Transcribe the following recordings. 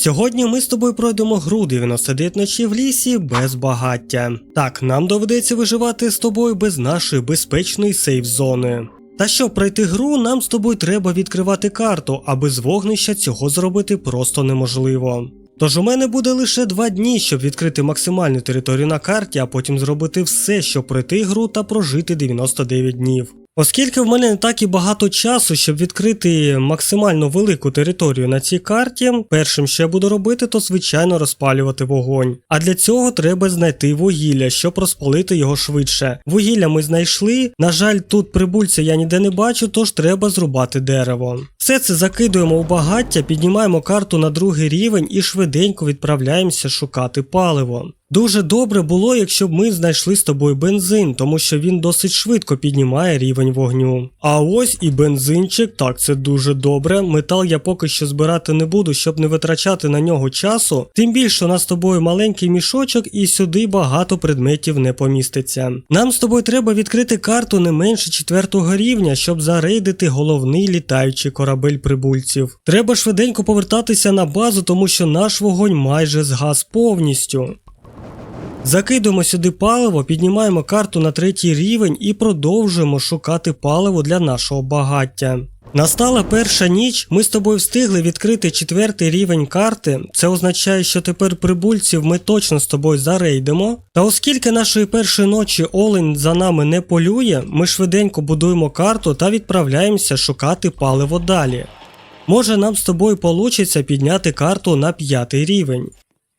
Сьогодні ми з тобою пройдемо гру 99 ночі в лісі без багаття. Так, нам доведеться виживати з тобою без нашої безпечної сейф-зони. Та щоб пройти гру, нам з тобою треба відкривати карту, а без вогнища цього зробити просто неможливо. Тож у мене буде лише два дні, щоб відкрити максимальну територію на карті, а потім зробити все, щоб пройти гру та прожити 99 днів. Оскільки в мене не так і багато часу, щоб відкрити максимально велику територію на цій карті, першим, що я буду робити, то звичайно розпалювати вогонь. А для цього треба знайти вугілля, щоб розпалити його швидше. Вугілля ми знайшли. На жаль, тут прибульця я ніде не бачу, тож треба зрубати дерево. Все це закидуємо у багаття, піднімаємо карту на другий рівень і швиденько відправляємося шукати паливо. Дуже добре було, якщо б ми знайшли з тобою бензин, тому що він досить швидко піднімає рівень вогню. А ось і бензинчик, так це дуже добре. Метал я поки що збирати не буду, щоб не витрачати на нього часу. Тим більше у нас з тобою маленький мішочок, і сюди багато предметів не поміститься. Нам з тобою треба відкрити карту не менше четвертого рівня, щоб зарейдити головний літаючий корабель прибульців. Треба швиденько повертатися на базу, тому що наш вогонь майже згас повністю. Закидуємо сюди паливо, піднімаємо карту на третій рівень і продовжуємо шукати паливо для нашого багаття. Настала перша ніч, ми з тобою встигли відкрити четвертий рівень карти. Це означає, що тепер прибульців ми точно з тобою зарейдемо. Та оскільки нашої першої ночі Олень за нами не полює, ми швиденько будуємо карту та відправляємося шукати паливо далі. Може нам з тобою получиться підняти карту на п'ятий рівень.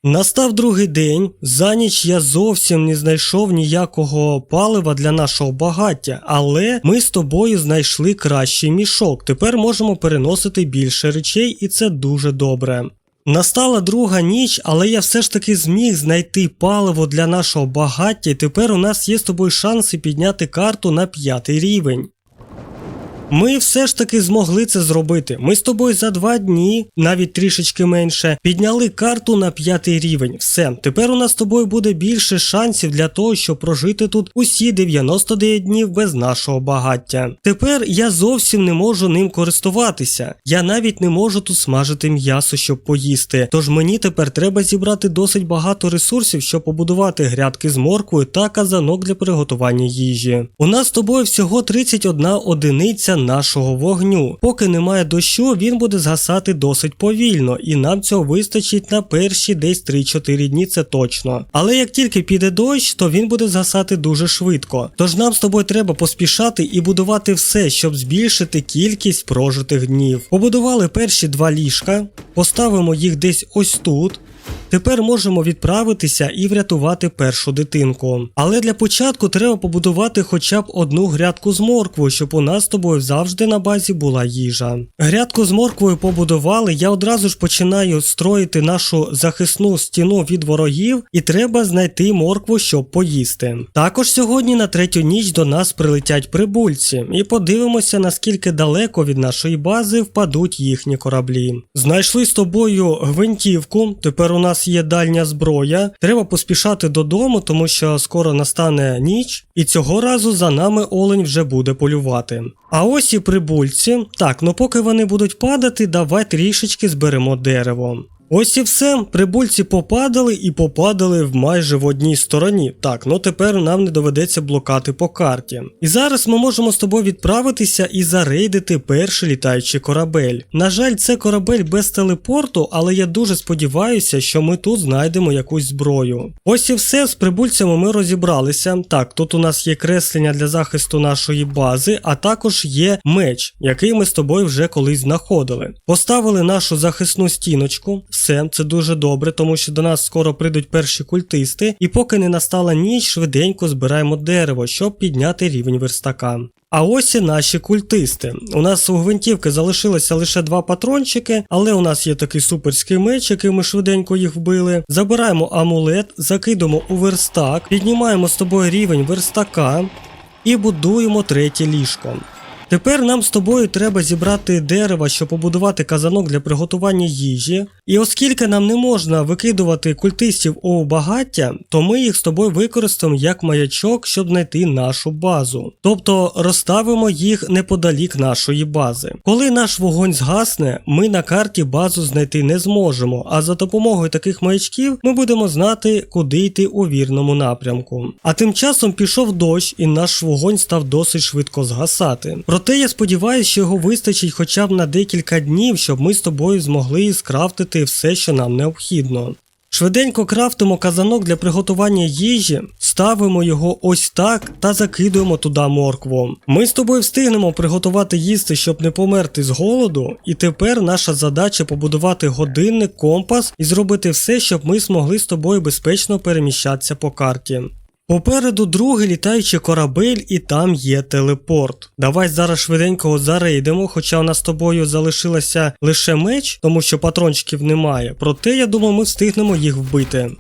Настав другий день. За ніч я зовсім не знайшов ніякого палива для нашого багаття, але ми з тобою знайшли кращий мішок. Тепер можемо переносити більше речей, і це дуже добре. Настала друга ніч, але я все ж таки зміг знайти паливо для нашого багаття, і тепер у нас є з тобою шанси підняти карту на п'ятий рівень. Ми все ж таки змогли це зробити. Ми з тобою за два дні, навіть трішечки менше, підняли карту на п'ятий рівень. Все, тепер у нас з тобою буде більше шансів для того, щоб прожити тут усі 99 днів без нашого багаття. Тепер я зовсім не можу ним користуватися. Я навіть не можу тут смажити м'ясо, щоб поїсти. Тож мені тепер треба зібрати досить багато ресурсів, щоб побудувати грядки з морквою та казанок для приготування їжі. У нас з тобою всього 31 одиниця нашого вогню. Поки немає дощу, він буде згасати досить повільно, і нам цього вистачить на перші десь 3-4 дні, це точно. Але як тільки піде дощ, то він буде згасати дуже швидко. Тож нам з тобою треба поспішати і будувати все, щоб збільшити кількість прожитих днів. Побудували перші два ліжка, поставимо їх десь ось тут. Тепер можемо відправитися і врятувати першу дитинку. Але для початку треба побудувати хоча б одну грядку з морквою, щоб у нас з тобою завжди на базі була їжа. Грядку з морквою побудували, я одразу ж починаю строїти нашу захисну стіну від ворогів, і треба знайти моркву, щоб поїсти. Також сьогодні на третю ніч до нас прилетять прибульці, і подивимося, наскільки далеко від нашої бази впадуть їхні кораблі. Знайшли з тобою гвинтівку, тепер у нас є дальня зброя. Треба поспішати додому, тому що скоро настане ніч, і цього разу за нами олень вже буде полювати. А ось і прибульці. Так, ну поки вони будуть падати, давай трішечки зберемо дерево. Ось і все, прибульці попадали і попадали в майже в одній стороні. Так, ну тепер нам не доведеться блокати по карті. І зараз ми можемо з тобою відправитися і зарейдити перший літаючий корабель. На жаль, це корабель без телепорту, але я дуже сподіваюся, що ми тут знайдемо якусь зброю. Ось і все, з прибульцями ми розібралися. Так, тут у нас є креслення для захисту нашої бази, а також є меч, який ми з тобою вже колись знаходили. Поставили нашу захисну стіночку. Все, це дуже добре, тому що до нас скоро прийдуть перші культисти, і поки не настала ніч, швиденько збираємо дерево, щоб підняти рівень верстака. А ось і наші культисти. У нас у гвинтівки залишилося лише два патрончики, але у нас є такий суперський меч, який ми швиденько їх вбили. Забираємо амулет, закидуємо у верстак, піднімаємо з тобою рівень верстака і будуємо третє ліжко. Тепер нам з тобою треба зібрати дерева, щоб побудувати казанок для приготування їжі. І оскільки нам не можна викидувати культистів у багаття, то ми їх з тобою використаємо як маячок, щоб знайти нашу базу. Тобто розставимо їх неподалік нашої бази. Коли наш вогонь згасне, ми на карті базу знайти не зможемо, а за допомогою таких маячків ми будемо знати, куди йти у вірному напрямку. А тим часом пішов дощ, і наш вогонь став досить швидко згасати. Проте я сподіваюся, що його вистачить хоча б на декілька днів, щоб ми з тобою змогли скрафтити все, що нам необхідно. Швиденько крафтимо казанок для приготування їжі, ставимо його ось так та закидуємо туди моркву. Ми з тобою встигнемо приготувати їсти, щоб не померти з голоду, і тепер наша задача побудувати годинник, компас і зробити все, щоб ми змогли з тобою безпечно переміщатися по карті. Попереду другий літаючий корабель, і там є телепорт. Давай зараз швиденько зарейдемо, хоча у нас з тобою залишилося лише меч, тому що патрончиків немає. Проте, я думаю, ми встигнемо їх вбити.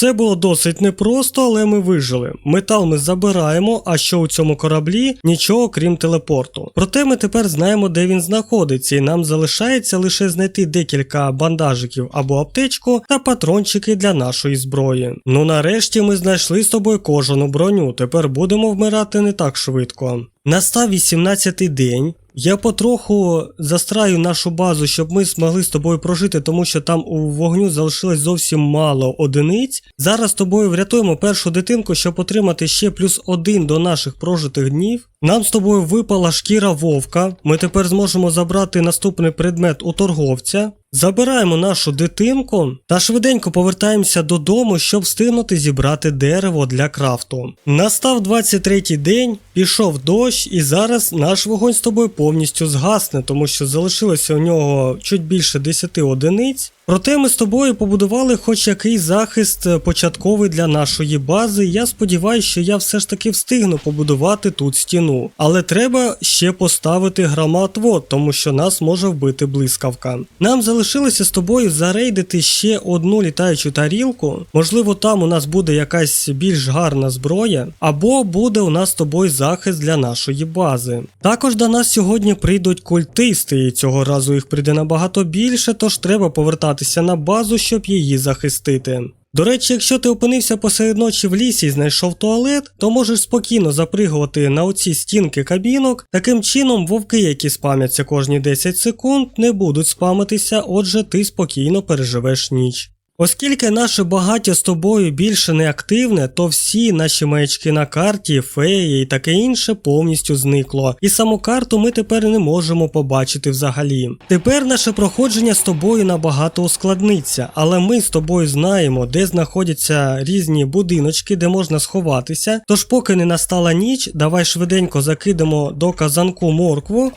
Це було досить непросто, але ми вижили. Метал ми забираємо, а що у цьому кораблі нічого крім телепорту. Проте ми тепер знаємо, де він знаходиться, і нам залишається лише знайти декілька бандажиків або аптечку та патрончики для нашої зброї. Ну нарешті ми знайшли з тобою кожану броню. Тепер будемо вмирати не так швидко. Настав 18-й день. Я потроху застраю нашу базу, щоб ми змогли з тобою прожити, тому що там у вогню залишилось зовсім мало одиниць. Зараз з тобою врятуємо першу дитинку, щоб отримати ще плюс один до наших прожитих днів. Нам з тобою випала шкіра вовка. Ми тепер зможемо забрати наступний предмет у торговця. Забираємо нашу дитинку та швиденько повертаємося додому, щоб встигнути зібрати дерево для крафту. Настав 23-й день, пішов дощ, і зараз наш вогонь з тобою повністю згасне, тому що залишилося у нього чуть більше 10 одиниць. Проте ми з тобою побудували хоч якийсь захист е, початковий для нашої бази. Я сподіваюся, що я все ж таки встигну побудувати тут стіну. Але треба ще поставити громоотвод, тому що нас може вбити блискавка. Нам залишилося з тобою зарейдити ще одну літаючу тарілку. Можливо, там у нас буде якась більш гарна зброя, або буде у нас з тобою захист для нашої бази. Також до нас сьогодні прийдуть культисти, і цього разу їх прийде набагато більше, тож треба повертатися на базу, щоб її захистити. До речі, якщо ти опинився посеред ночі в лісі і знайшов туалет, то можеш спокійно запригувати на оці стінки кабінок. Таким чином, вовки, які спамяться кожні 10 секунд, не будуть спамитися, отже, ти спокійно переживеш ніч. Оскільки наше багаття з тобою більше не активне, то всі наші маячки на карті, феї і таке інше повністю зникло. І саму карту ми тепер не можемо побачити взагалі. Тепер наше проходження з тобою набагато ускладниться, але ми з тобою знаємо, де знаходяться різні будиночки, де можна сховатися. Тож, поки не настала ніч, давай швиденько закидемо до казанку моркву.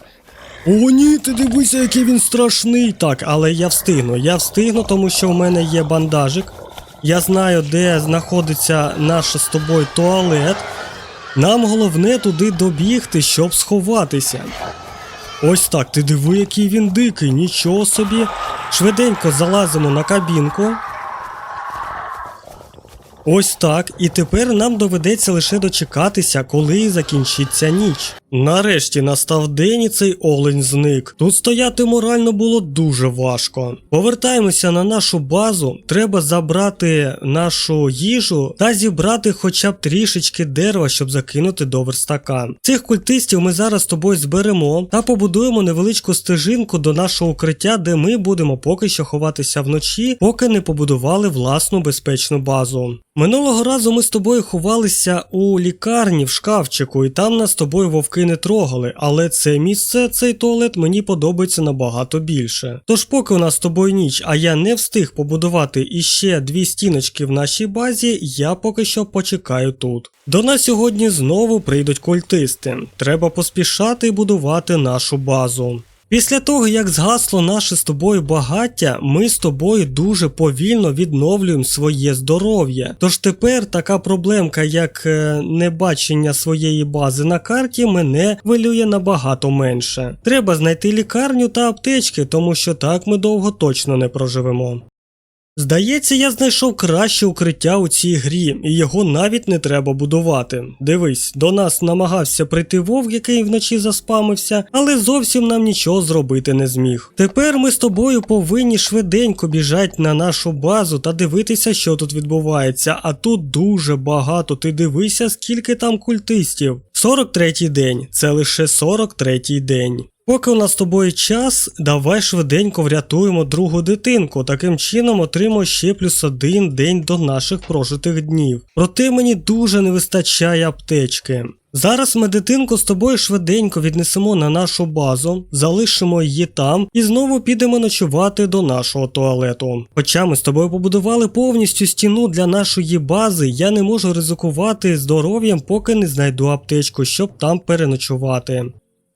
О, ні, ти дивися, який він страшний. Так, але я встигну. Я встигну, тому що в мене є бандажик. Я знаю, де знаходиться наш з тобою туалет. Нам головне туди добігти, щоб сховатися. Ось так, ти диви, який він дикий, нічого собі. Швиденько залазимо на кабінку. Ось так, і тепер нам доведеться лише дочекатися, коли закінчиться ніч. Нарешті настав день і цей олень зник. Тут стояти морально було дуже важко. Повертаємося на нашу базу. Треба забрати нашу їжу та зібрати хоча б трішечки дерева, щоб закинути до верстака. Цих культистів ми зараз з тобою зберемо та побудуємо невеличку стежинку до нашого укриття, де ми будемо поки що ховатися вночі, поки не побудували власну безпечну базу. Минулого разу ми з тобою ховалися у лікарні в шкафчику, і там нас з тобою вовки не трогали, але це місце, цей туалет мені подобається набагато більше. Тож, поки у нас з тобою ніч, а я не встиг побудувати іще дві стіночки в нашій базі, я поки що почекаю тут. До нас сьогодні знову прийдуть культисти. Треба поспішати будувати нашу базу. Після того, як згасло наше з тобою багаття, ми з тобою дуже повільно відновлюємо своє здоров'я. Тож тепер така проблемка, як е, небачення своєї бази на карті, мене хвилює набагато менше. Треба знайти лікарню та аптечки, тому що так ми довго точно не проживемо. Здається, я знайшов краще укриття у цій грі, і його навіть не треба будувати. Дивись, до нас намагався прийти вовк, який вночі заспамився, але зовсім нам нічого зробити не зміг. Тепер ми з тобою повинні швиденько біжати на нашу базу та дивитися, що тут відбувається. А тут дуже багато. Ти дивися, скільки там культистів. 43-й день, це лише 43-й день. Поки у нас з тобою час, давай швиденько врятуємо другу дитинку. Таким чином отримаємо ще плюс один день до наших прожитих днів. Проте мені дуже не вистачає аптечки. Зараз ми дитинку з тобою швиденько віднесемо на нашу базу, залишимо її там і знову підемо ночувати до нашого туалету. Хоча ми з тобою побудували повністю стіну для нашої бази, я не можу ризикувати здоров'ям, поки не знайду аптечку, щоб там переночувати.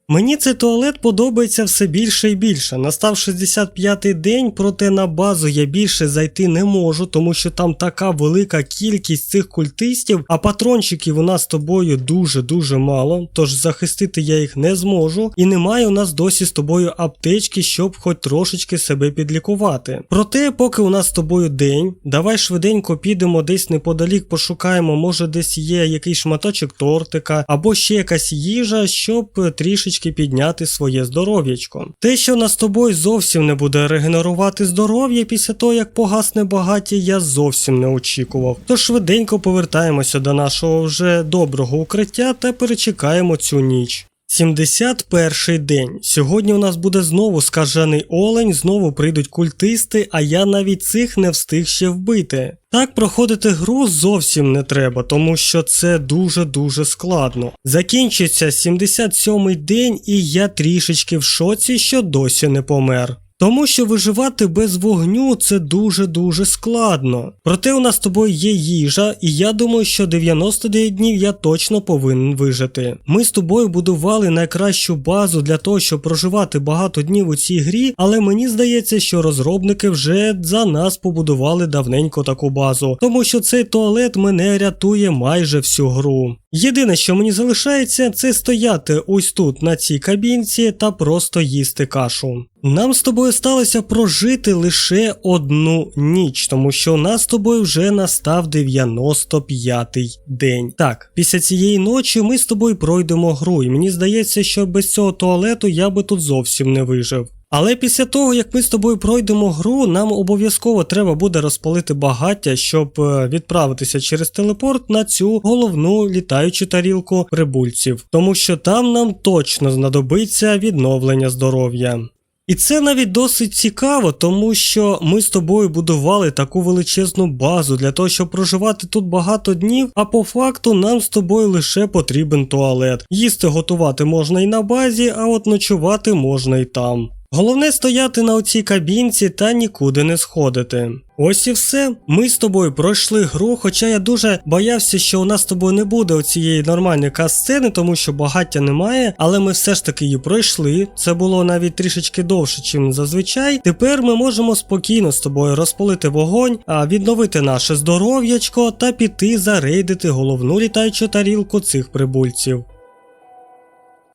Мені цей туалет подобається все більше і більше. Настав 65-й день, проте на базу я більше зайти не можу, тому що там така велика кількість цих культистів, а патрончиків у нас з тобою дуже-дуже мало, тож захистити я їх не зможу, і немає у нас досі з тобою аптечки, щоб хоч трошечки себе підлікувати. Проте, поки у нас з тобою день, давай швиденько підемо десь неподалік, пошукаємо, може десь є якийсь шматочок тортика, або ще якась їжа, щоб трішечки підняти своє здоров'ячко. Те, що нас тобою зовсім не буде регенерувати здоров'я після того, як погасне багаття, я зовсім не очікував. Тож швиденько повертаємося до нашого вже доброго укриття та перечекаємо цю ніч. 71 день. Сьогодні у нас буде знову скажений олень, знову прийдуть культисти, а я навіть цих не встиг ще вбити. Так проходити гру зовсім не треба, тому що це дуже-дуже складно. Закінчиться 77-й день, і я трішечки в шоці, що досі не помер. Тому що виживати без вогню це дуже-дуже складно. Проте у нас з тобою є їжа, і я думаю, що 99 днів я точно повинен вижити. Ми з тобою будували найкращу базу для того, щоб проживати багато днів у цій грі, але мені здається, що розробники вже за нас побудували давненько таку базу, тому що цей туалет мене рятує майже всю гру. Єдине, що мені залишається, це стояти ось тут на цій кабінці та просто їсти кашу. Нам з тобою сталося прожити лише одну ніч, тому що у нас з тобою вже настав 95-й день. Так, після цієї ночі ми з тобою пройдемо гру, і мені здається, що без цього туалету я би тут зовсім не вижив. Але після того, як ми з тобою пройдемо гру, нам обов'язково треба буде розпалити багаття, щоб е, відправитися через телепорт на цю головну літаючу тарілку прибульців, тому що там нам точно знадобиться відновлення здоров'я. І це навіть досить цікаво, тому що ми з тобою будували таку величезну базу для того, щоб проживати тут багато днів, а по факту нам з тобою лише потрібен туалет. Їсти готувати можна і на базі, а от ночувати можна і там. Головне стояти на оцій кабінці та нікуди не сходити. Ось і все. Ми з тобою пройшли гру, хоча я дуже боявся, що у нас з тобою не буде оцієї нормальної кас-сцени, тому що багаття немає, але ми все ж таки її пройшли. Це було навіть трішечки довше, ніж зазвичай. Тепер ми можемо спокійно з тобою розпалити вогонь, а відновити наше здоров'ячко та піти зарейдити головну літаючу тарілку цих прибульців.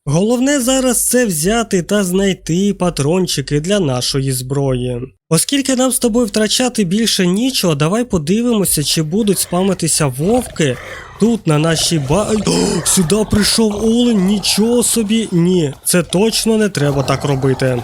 Головне зараз це взяти та знайти патрончики для нашої зброї. Оскільки нам з тобою втрачати більше нічого, давай подивимося, чи будуть спамитися вовки тут на нашій ба. Сюди прийшов олень, нічого собі. Ні, це точно не треба так робити.